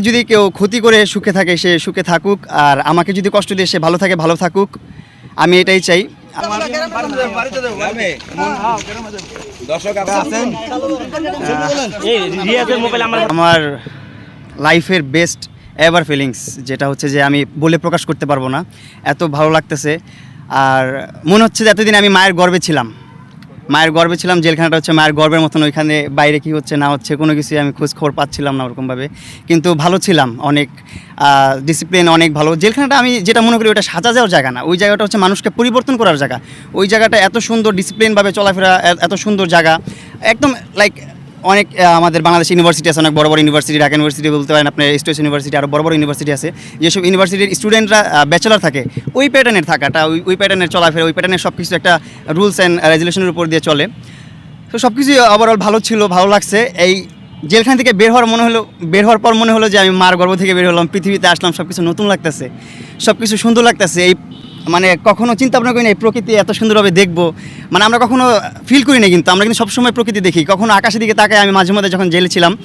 যদি কেউ ক্ষতি করে সুখে থাকে, সে সুখে থাকুক। আর আমাকে যদি কষ্ট দিয়ে সে ভালো থাকে, ভালো থাকুক। আমি এটাই চাই। আমার লাইফের বেস্ট এভার ফিলিংস যেটা হচ্ছে যে আমি বলে প্রকাশ করতে পারব না। এত ভালো লাগতেছে। আর মনে হচ্ছে যে এতদিন আমি মায়ের গর্বে ছিলাম। মায়ের গর্বে ছিলাম, জেলখানাটা হচ্ছে মায়ের গর্বের মতন, ওইখানে বাইরে কি হচ্ছে না হচ্ছে, কোনো কিছুই আমি খোঁজ খবর পাচ্ছিলাম না ওরকমভাবে। কিন্তু ভালো ছিলাম, অনেক ডিসিপ্লিন অনেক ভালো। জেলখানাটা আমি যেটা মনে করি ওটা সাজা যাওয়ার জায়গা না, ওই জায়গাটা হচ্ছে মানুষকে পরিবর্তন করার জায়গা। ওই জায়গাটা এত সুন্দর ডিসিপ্লিনভাবে চলাফেরা এত সুন্দর জায়গা, একদম লাইক অনেক আমাদের বাংলাদেশ ইউনিভার্সিটি আছে, অনেক বড় বড় ইউনিভার্সিটি ঢাকা ইউনিভার্সিটি বলতে পারেন, আপনার স্টেট ইউনিভার্সিটি আরও বড় বড় ইউনিভার্সিটি আছে। যেসব ইউনিভার্সিটির স্টুডেন্টরা ব্যাচেলার থাকে, ওই প্যাটার্নের থাকাটা, ওই ওই প্যাটার্নের চলাফেরা, ওই প্যাটার্নের সব কিছু একটা রুলস অ্যান্ড রেজুলেশনের উপর দিয়ে চলে। তো সব কিছুই ওভারঅল ভালো ছিল, ভালো লাগছে। এই জেলখান থেকে বের হওয়ার মনে হলো, বের হওয়ার পর মনে হলো যে আমি মার গর্ভ থেকে বের হলাম, পৃথিবীতে আসলাম সব কিছু নতুন লাগতেছে সব কিছু সুন্দর লাগতেছে। এই মানে কখনো চিন্তা ভাবনা করি না প্রকৃতি এত সুন্দরভাবে দেখব। মানে আমরা কখনো ফিল করি না কিন্তু, আমরা কিন্তু সবসময় প্রকৃতি দেখি। কখনো আকাশের দিকে তাকায় আমি মাঝে মধ্যে যখন জেলে ছিলাম,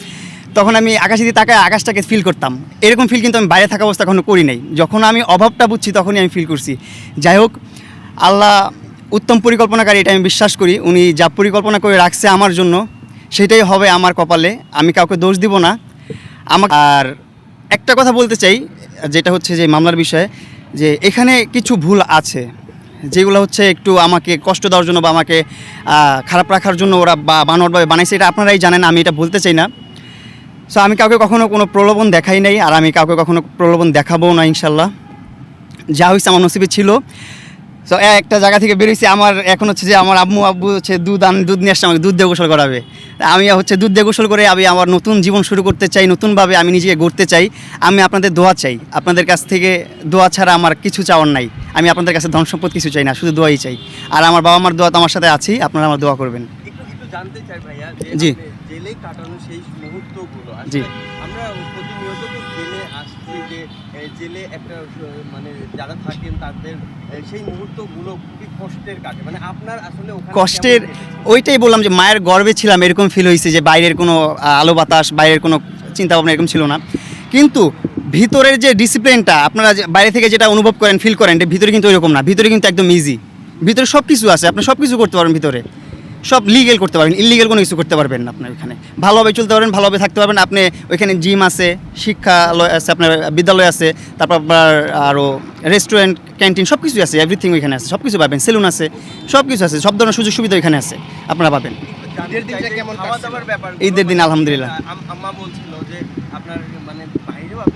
তখন আমি আকাশের দিকে তাকায় আকাশটাকে ফিল করতাম। এরকম ফিল কিন্তু আমি বাইরে থাকা অবস্থা কখনো করি নাই। যখন আমি অভাবটা বুঝছি, তখনই আমি ফিল করছি। যাই হোক, আল্লাহ উত্তম পরিকল্পনাকারী এটা আমি বিশ্বাস করি। উনি যা পরিকল্পনা করে রাখছে আমার জন্য, সেটাই হবে আমার কপালে। আমি কাউকে দোষ দিব না। আমার আর একটা কথা বলতে চাই, যেটা হচ্ছে যে মামলার বিষয়ে। যে এখানে কিছু ভুল আছে, যেগুলো হচ্ছে একটু আমাকে কষ্ট দেওয়ার জন্য বা আমাকে খারাপ রাখার জন্য ওরা বা বানোয়ারভাবে বানাইছে, এটা আপনারাই জানেন, আমি এটা বলতে চাই না। সো আমি কাউকে কখনও কোনো প্রলোভন দেখাই নাই, আর আমি কাউকে কখনো প্রলোভন দেখাবো না, ইনশাল্লাহ। যা হয়েছে আমার নসিবে ছিল। তো একটা জায়গা থেকে বেরিয়েছি আমার এখন হচ্ছে যে আমার আম্মু আব্বু হচ্ছে দুধ আন দুধ নিয়ে আসছে আমাকে দুধ দিয়ে গোসল করাবে। আমি হচ্ছে দুধ দিয়ে গোসল করে আমি আমার নতুন জীবন শুরু করতে চাই নতুনভাবে আমি নিজেকে গড়তে চাই। আমি আপনাদের দোয়া চাই আপনাদের কাছ থেকে দোয়া ছাড়া আমার কিছু চাওয়ার নাই। আমি আপনাদের কাছে ধন সম্পদ কিছু চাই না শুধু দোয়াই চাই। আর আমার বাবা মার দোয়া তো আমার সাথে আছেই আপনারা আমার দোয়া করবেন। জি। জেলে কাটানো সেই মুহূর্তগুলো জি। আমরা জেলে আসছি যে জেলে একটা মানে যারা থাকেন তাদের সেই মুহূর্তগুলো খুবই কষ্টের কাটে। মানে আপনার আসলে কষ্টের ওইটাই বললাম যে মায়ের গর্বে ছিলাম এরকম ফিল হয়েছে যে বাইরের কোনো আলো বাতাস বাইরের কোনো চিন্তা ভাবনা এরকম ছিল না। কিন্তু ভিতরের যে ডিসিপ্লিনটা আপনারা যে বাইরে থেকে যেটা অনুভব করেন ফিল করেন এটা ভিতরে কিন্তু ওইরকম না। ভিতরে কিন্তু একদম ইজি ভিতরে সব কিছু আছে আপনি সব কিছু করতে পারেন ভিতরে। সব লিগেল করতে পারবেন ইলিগেল কোনো কিছু করতে পারবেন না আপনার ওইখানে। ভালোভাবে চলতে পারবেন ভালোভাবে থাকতে পারবেন। আপনি ওইখানে জিম আছে শিক্ষালয় আছে আপনার বিদ্যালয় আছে তারপর আপনার আরও রেস্টুরেন্ট ক্যান্টিন সব কিছু আছে এভরিথিং ওইখানে আছে সব কিছু পাবেন সেলুন আছে সব কিছু আছে সব ধরনের সুযোগ সুবিধা ওইখানে আছে আপনারা পাবেন। ঈদের দিন আলহামদুলিল্লাহ। আম্মা বলছিল যে আপনার মানে মানে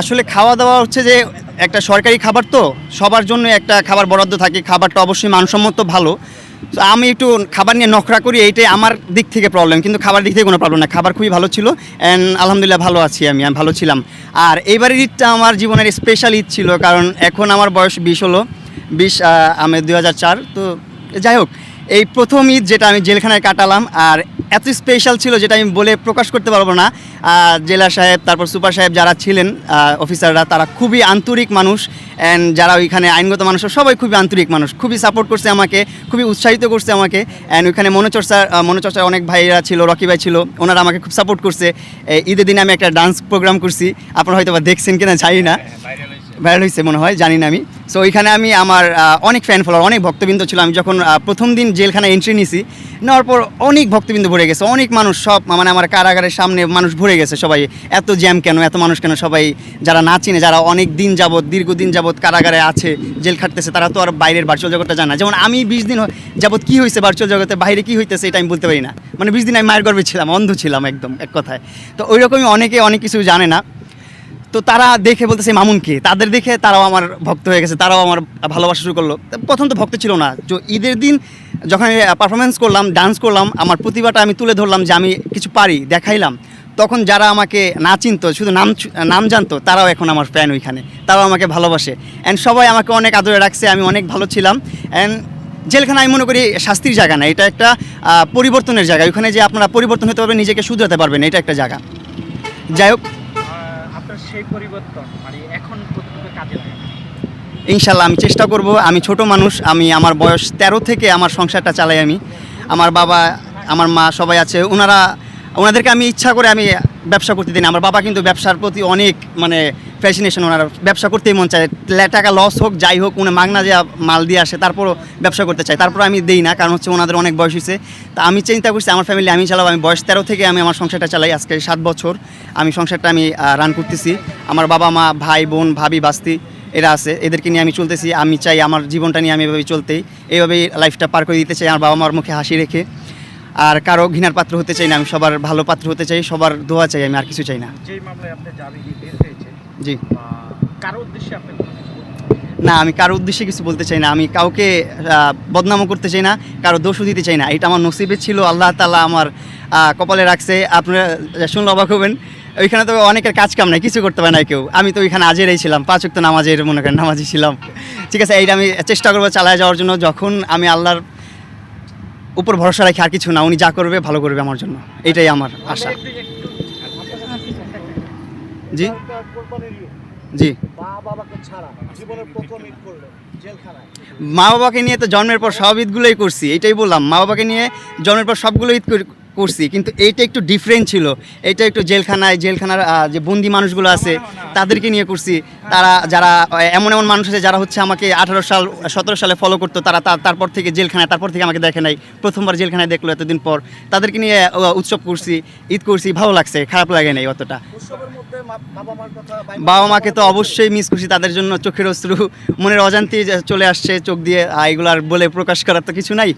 আসলে খাওয়া দাওয়া হচ্ছে যে একটা সরকারি খাবার তো, সবার জন্য একটা খাবার বরাদ্দ থাকে, খাবারটা অবশ্যই মানসম্মত ভালো। আমি একটু খাবার নিয়ে নখরা করি, এইটাই আমার দিক থেকে প্রবলেম কিন্তু খাবার দিক থেকে কোনো প্রবলেম না। খাবার খুবই ভালো ছিল অ্যান্ড আলহামদুলিল্লাহ ভালো আছি আমি আমি ভালো ছিলাম। আর এইবারের ঈদটা আমার জীবনের স্পেশাল ঈদ ছিল, কারণ এখন আমার বয়স বিশ হলো, বিশ আমি দুই হাজার চার, তো যাই হোক, এই প্রথম ঈদ যেটা আমি জেলখানায় কাটালাম, আর এত স্পেশাল ছিল যেটা আমি বলে প্রকাশ করতে পারব না। জেলা সাহেব তারপর সুপার সাহেব যারা ছিলেন অফিসাররা তারা খুবই আন্তরিক মানুষ। অ্যান্ড যারা ওইখানে আইনগত মানুষ সবাই খুবই আন্তরিক মানুষ। খুবই সাপোর্ট করছে আমাকে খুবই উৎসাহিত করছে আমাকে। অ্যান্ড ওইখানে মনোচর্চা আহ, মনোচর্চার অনেক ভাইরা ছিল রকি ভাই ছিল ওনারা আমাকে খুব সাপোর্ট করছে। ঈদের দিনে আমি একটা ডান্স প্রোগ্রাম করছি। আপনারা হয়তো বা দেখছেন কিনা জানি না। ভাইরাল হয়েছে মনে হয় জানি না আমি। সো ওইখানে আমি আমার অনেক ফ্যান ফলোয়ার অনেক ভক্তবৃন্দ ছিল। আমি যখন প্রথম দিন জেলখানায় এন্ট্রি নিছি, নেওয়ার পর অনেক ভক্তবৃন্দ ভরে গেছে। অনেক মানুষ সব মানে আমার কারাগারের সামনে মানুষ ভরে গেছে সবাই। এত জ্যাম কেন, এত মানুষ কেন সবাই, যারা না চিনে, যারা অনেক দিন যাবত দীর্ঘদিন যাবত কারাগারে আছে, জেল খাটতেছে, তারা তো আর বাইরের ভার্চুয়াল জগৎটা জানে যেমন আমি বিশ দিন যাবত কি হয়েছে ভার্চুয়াল জগতে, বাইরে কি হইতেছে এটা আমি বলতে পারি না। মানে বিশ দিন আমি মায়ের গর্বে ছিলাম, অন্ধ ছিলাম একদম, এক কথায়। তো ওই রকমই অনেকে অনেক কিছু জানে না। তো তারা দেখে বলতেছে মামুনকে তাদের দেখে তারাও আমার ভক্ত হয়ে গেছে, তারাও আমার ভালোবাসা শুরু করল। প্রথম তো ভক্ত ছিল না। তো ঈদের দিন যখন পারফরমেন্স করলাম ডান্স করলাম, আমার প্রতিভাটা আমি তুলে ধরলাম যে আমি কিছু পারি, দেখাইলাম। তখন যারা আমাকে না চিনতো, শুধু নাম নাম জানতো, তারাও এখন আমার ফ্যান ওইখানে। তারাও আমাকে ভালোবাসে। অ্যান্ড সবাই আমাকে অনেক আদরে রাখছে, আমি অনেক ভালো ছিলাম। অ্যান্ড জেলখানা আমি মনে করি শাস্তির জায়গা না, এটা একটা পরিবর্তনের জায়গা। ওইখানে যে আপনারা পরিবর্তন হতে পারবেন, নিজেকে শুধরাতে পারবেন, এটা একটা জায়গা। যাই হোক সেই পরিবর্তন মানে এখন কাজে ইনশাল্লাহ আমি চেষ্টা করব, আমি ছোট মানুষ, আমি আমার বয়স ১৩ থেকে আমার সংসারটা চালাই আমি। আমার বাবা, আমার মা সবাই আছে ওনারা ওনাদেরকে আমি ইচ্ছা করে আমি ব্যবসা করতে দিই আমার বাবা কিন্তু ব্যবসার প্রতি অনেক মানে ফ্যাসিনেশন ওনার। ব্যবসা করতেই মন চায়। টাকা লস হোক, যাই হোক, উনি মাগনা যে মাল দিয়ে আসে, তারপরও ব্যবসা করতে চাই তারপর আমি দিই না, কারণ হচ্ছে ওনাদের অনেক বয়স হয়েছে তা আমি চিন্তা করছি, আমার ফ্যামিলি আমি চালাবো আমি বয়স তেরো থেকে আমি আমার সংসারটা চালাই, আজকে সাত বছর আমি সংসারটা আমি রান করতেছি। আমার বাবা মা, ভাই, বোন, ভাবি, বাস্তি, এরা আছে। এদেরকে নিয়ে আমি চলতেছি, আমি চাই আমার জীবনটা নিয়ে আমি এভাবেই চলতেই। এইভাবেই লাইফটা পার করে দিতে চাই, আমার বাবা মার মুখে হাসি রেখে। আর কারও ঘৃণার পাত্র হতে চাই না, আমি সবার ভালো পাত্র হতে চাই, সবার দোয়া চাই, আমি আর কিছু চাই না। জি। কারও উদ্দেশ্যে আপনি? না আমি কারও উদ্দেশ্যে কিছু বলতে চাই না। আমি কাউকে বদনামও করতে চাই না কারও দোষও দিতে চাই না। এটা আমার নসিবে ছিল আল্লাহ তালা আমার কপালে রাখছে। আপনারা শুনলে অবাক হবেন। ওইখানে তো অনেকের কাজ কাম নাই কিছু করতে পারে না কেউ। আমি তো ওইখানে আজেরাই ছিলাম পাঁচ তো নামাজের মনে করেন নামাজি ছিলাম। ঠিক আছে এইটা আমি চেষ্টা করব চালায় যাওয়ার জন্য। যখন আমি আল্লাহর উপর ভরসা রাখি আর কিছু না উনি যা করবে ভালো করবে আমার জন্য। এটাই আমার আশা। জি। জি। মা বাবাকে নিয়ে তো জন্মের পর সব ঈদগুলোই করছি, এটাই বললাম। মা বাবাকে নিয়ে জন্মের পর সবগুলো ঈদ করছি কিন্তু এইটা একটু ডিফারেন্ট ছিল। এটা একটু জেলখানায় জেলখানার যে বন্দি মানুষগুলো আছে তাদেরকে নিয়ে করছি। তারা যারা এমন এমন মানুষ আছে যারা হচ্ছে আমাকে আঠারো সাল সতেরো সালে ফলো করতো তারা তারপর থেকে জেলখানায় তারপর থেকে আমাকে দেখে নাই। প্রথমবার জেলখানায় দেখল এতদিন পর। তাদেরকে নিয়ে উৎসব করছি ঈদ করছি ভালো লাগছে খারাপ লাগে নাই অতটা। বাবা মাকে তো অবশ্যই মিস করছি তাদের জন্য চোখের অশ্রু মনের অজান্তে চলে আসছে চোখ দিয়ে এগুলো আর বলে প্রকাশ করার তো কিছু নাই।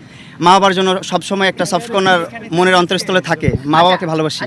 মা বাবার জন্য সবসময় একটা সফট কর্নার মনের অন্তরস্থলে থাকে। মা বাবাকে ভালোবাসি